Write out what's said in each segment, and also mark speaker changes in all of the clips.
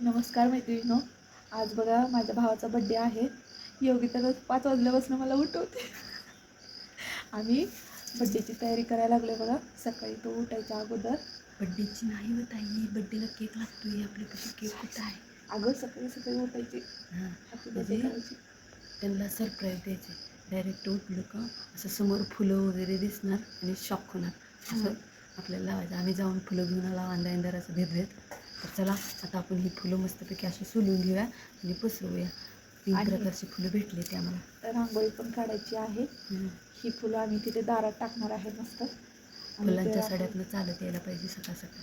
Speaker 1: नमस्कार मैत्रिणीनो. आज बघा माझ्या भावाचा बड्डे आहे. योगी तर पाच वाजल्यापासून मला उठवते. आम्ही बड्डेची तयारी करायला लागले बघा. सकाळी तो उठायच्या अगोदर.
Speaker 2: बड्डेची नाही होत आई बड्डेला केक लागतोय. आपल्यापाशी केक कुठं आहे?
Speaker 1: अगं सकाळी सकाळी उठायची.
Speaker 2: म्हणजे? त्यांना सरप्राईज द्यायचे. डायरेक्ट उठलं का असं समोर फुलं वगैरे दिसणार आणि शॉक होणार. असं आपल्याला लावायचं. आम्ही जाऊन फुलं घेऊन आला अंदा अंधाराचं भेद भेद तर चला आता आपण ही फुलं मस्तपैकी अशी सोलून घेऊया आणि पसरवूया. तीन प्रकारची फुलं भेटली ते आम्हाला.
Speaker 1: रांगोळी पण काढायची आहे. ही फुलं आम्ही तिथे दारात टाकणार आहे मस्त.
Speaker 2: फुलांच्या
Speaker 1: आपण
Speaker 2: साड्यातनं चालत यायला पाहिजे सकाळ सकाळ.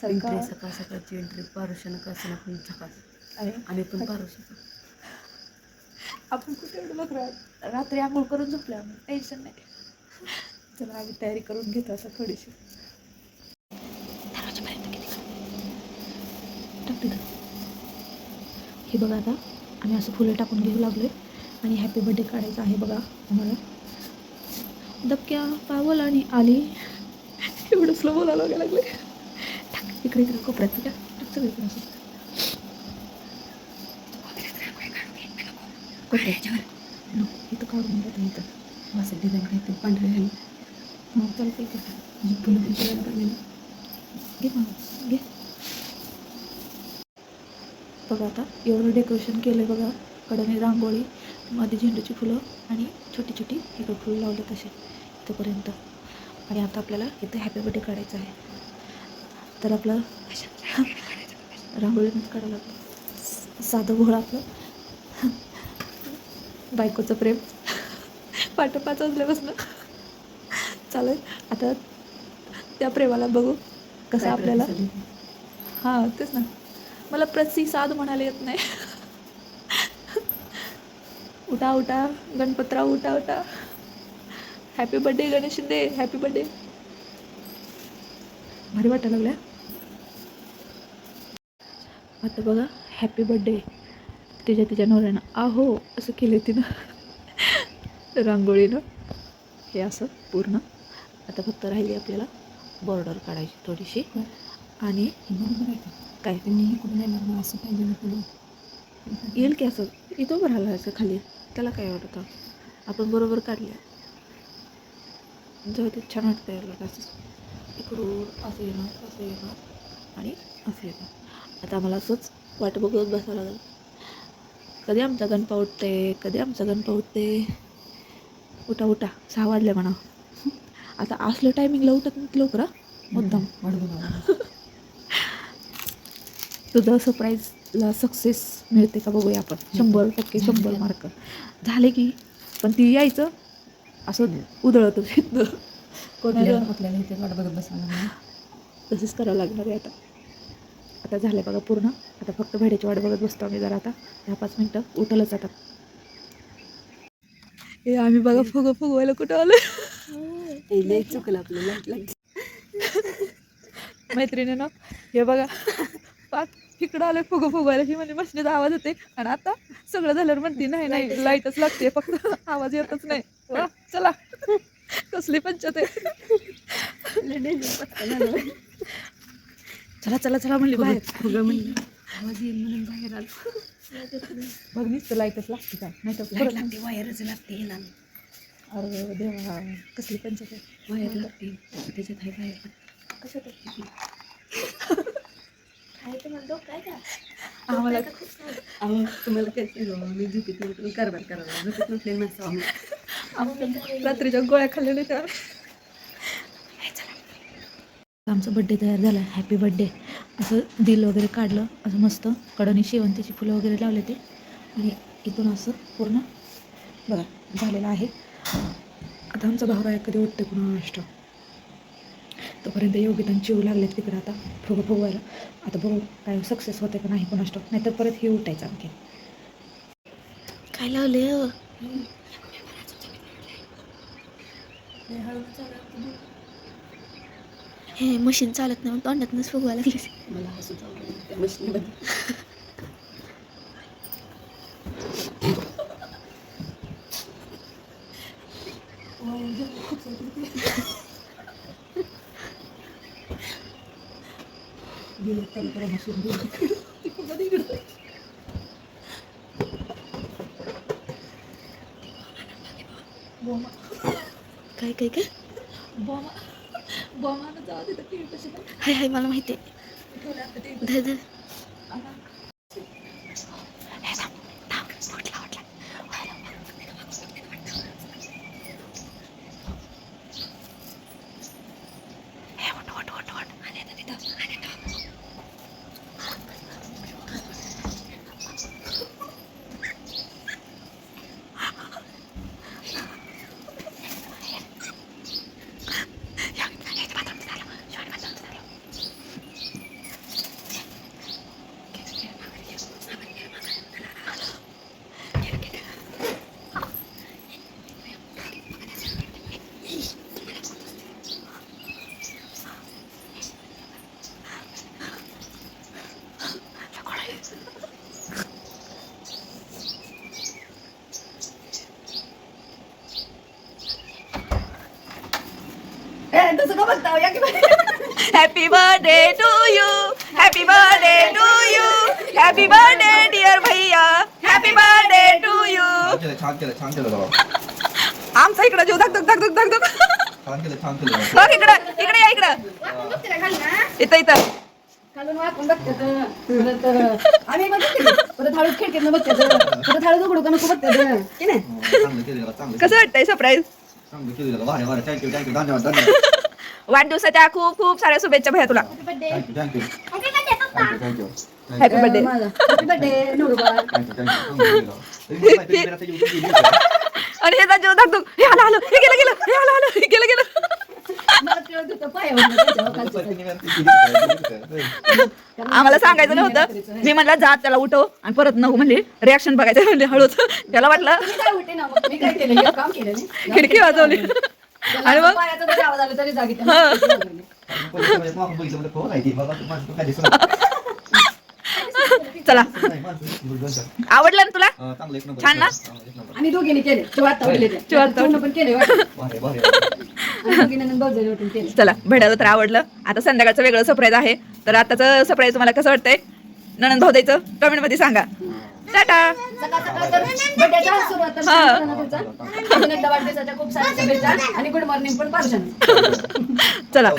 Speaker 1: सकाळ
Speaker 2: एंट्री सकाळ सकाळची एंट्री पारुशानं का असं फुल सकाळ
Speaker 1: आणि
Speaker 2: आम्ही पण पारुशाचं
Speaker 1: आपण कुठे एवढं बघ रात्री आंघोळ करून झोपले आम्ही. टेन्शन नाही. चला आम्ही तयारी करून घेतो असं थोडीशी. तिथं. हे बघा आता आम्ही असं फुलं टाकून घेऊ लागलोय आणि हॅपी बर्थडे काढायचा आहे बघा आम्हाला. दबक्या पावल आणि आली. एवढं स्लो बोलायला वगैरे लागले टाक इकडे इकडे कोपऱ्यात. का टाक सगळीकडे असं. कोपऱ्याच्यावर इथं काढून घेतो इथं.
Speaker 2: असं डिझाईन काहीतरी पांढरे आहे
Speaker 1: मग चालतं इथे
Speaker 2: फुलं
Speaker 1: घे मग घे. बघा आता. एवढं डेकोरेशन केलं बघा. कडने रांगोळी मध्ये झेंडूची फुलं आणि छोटी छोटी इकडे फुलं लावले तसे इथंपर्यंत. आणि आता आपल्याला इथं हॅपी बर्थडे काढायचं आहे. तर आपलं रांगोळीनंच काढावं लागतं. साधं भोळं आपलं. बायकोचं प्रेम. पाठ पाच वाजल्यापासून. चालेल. आता त्या प्रेमाला बघू कसं आपल्याला हां तेच ना. मला प्रतिसाद म्हणायला येत नाही. उठा उठा गणपतराव उठा उठा. Happy birthday Ganesh Shinde happy birthday भारी वाटायला लागल्या. आता बघा हॅपी बर्थडे तिच्या तिच्या नवऱ्यानं. आहो असं केलं तिनं. रांगोळीनं. हे असं पूर्ण. आता फक्त राहिली आपल्याला बॉर्डर काढायची थोडीशी. आणि काय?
Speaker 2: त्यांनी इकडून येणार ना असं पाहिजे ना फुलं
Speaker 1: येईल की असं? इथं उभं राहिलं असं खाली. त्याला काय वाटतं आपण बरोबर काढले जाऊ ते छान वाटतं यायला. असं इकडून असं येणार असं येणार आणि असं येणार आता आम्हाला असंच वाट बघत बसावं लागेल. कधी आमचा गणपा उठते कधी आमचा गणपा उठते उठा उठा. सहा वाजले म्हणा. आता असलं टायमिंगला उठत लवकर. मुद्दाम. तुझं सरप्राईजला सक्सेस मिळते का बघूया आपण. शंभर टक्के शंभर मार्क झाले की पण ती यायचं असं उधळत तिथनं कोणाला?
Speaker 2: आपल्याला आपल्याला इथे वाट बघत लागणार
Speaker 1: तसंच करावं लागणार आहे आता. आता झालं बघा पूर्ण. आता फक्त भेड्याची वाट बघत बसतो आम्ही जरा आता. दहा पाच मिनटं उठलच आता. हे आम्ही बघा फुगं फुगवायला कुठं आलं
Speaker 2: चुकलं आपलं. लाइट लागते
Speaker 1: मैत्रिणीनं हे बघा. पाक. इकडं आलं फुगं फुगवायला ही म्हणजे मशनीचा आवाज येते आणि आता सगळं झाल्यावर म्हणते नाही नाही लाईटच लागते. फक्त आवाज येतच नाही. वा, चला. कसली पंचायत आहे? चला चला चला म्हणली बाहेर.
Speaker 2: फुगं म्हणलं. आवाज येईल म्हणून बाहेर आलो.
Speaker 1: बघ नुसतं लाईटच लागते काय? नाही तर
Speaker 2: लागते वायरच लागते
Speaker 1: अरे देवा कसली पंचायत
Speaker 2: वायर लागते त्याच्यात आहे बाहेर
Speaker 1: कशात?
Speaker 2: आम्हाला तुम्हाला काय सांगू? मी झोपेत उठून कारभार करावा झोपेत उठले नसतो आम्ही.
Speaker 1: आम्ही रात्रीच्या गोळ्या खाल्लेल्या त्या आमचा बड्डे तयार झाला हॅपी बड्डे असं दिल वगैरे काढलं असं मस्त. कडनी शेवंतीची फुलं वगैरे लावले ते. आणि इथून असं पूर्ण बघा झालेलं आहे. आता आमचा भावरा कधी उठते पुन्हा अष्ट तोपर्यंत योगितान चिवू लागले तिकडे आता. फुगं फुगवायला. आता बघू काय सक्सेस होते का नाही पण अष्ट नाहीतर परत हे उठायचं आणखी. काय लावले हे मशीन चालत नाही तोंडातनंच फुगवायला लागली.
Speaker 2: मला हसू चावलं कधी इकडं बॉमा
Speaker 3: काय काय काय?
Speaker 2: बॉमा. बॉमानं जाऊ कशी
Speaker 3: हाय हाय मला माहिती
Speaker 2: टी
Speaker 3: धर धर. Happy birthday to you happy birthday to you happy birthday dear भैया हॅपी बर्थडे टू यू
Speaker 4: केलं छान केलं छान केलं बाबा
Speaker 3: आमचा इकडं जीव धक धक धक धक धक धक
Speaker 4: छान केलं छान केलं बाबा.
Speaker 3: बघ इकडं इकडे या इकडं इथं इथं
Speaker 2: खालून वाकून बघतात परत आम्ही बघते परत हळूच खिडकीतनं बघतात परत हळूच उघडू का नको बघतात की नाही
Speaker 4: हो, चांगलं केलं बाबा, चांगलं
Speaker 3: कसं वाटतंय सरप्राईज
Speaker 4: चांगलं केलं बाबा. वारे, वारे. थँक्यू थँक्यू धन्यवाद धन्यवाद
Speaker 3: वाढदिवसाच्या खूप खूप साऱ्या शुभेच्छा भैया तुला. हॅपी बर्थडे आणि हे जीव धक हे आलं आलं हे गेलं गेलं हे आलं आलं हे गेलं गेलं. आम्हाला सांगायचं नव्हतं. मी म्हणलं जा त्याला उठव आणि परत नको म्हणले. रिॲक्शन बघायचं म्हणले हळूच. त्याला वाटलं
Speaker 2: तुम्ही काय उठे ना मग? मी काय केलं? काम केलं नाही
Speaker 3: खिडकी वाजवली. आणि मग?
Speaker 2: पायाचा जरी आवाज आला तरी जागी त्याला वाजवली.
Speaker 3: चला. आवडलं ना तुला? छान ना?
Speaker 2: आम्ही दोघींनी केले. तो आता उठले ते.
Speaker 3: तो आता
Speaker 2: पूर्ण पण केले वाटतं. आणि दोघींनी नंतर भाऊजाईने उठून केले.
Speaker 3: चला भेटायला तर आवडलं. आता संध्याकाळचं वेगळं सरप्राईज आहे. तर आताचं सरप्राईज तुम्हाला कसं वाटतंय? ननंद भाऊ द्यायचं. कमेंटमध्ये सांगा. टाटा.
Speaker 2: खूप शुभेच्छा आणि गुड मॉर्निंग पण पार्शन
Speaker 3: चला.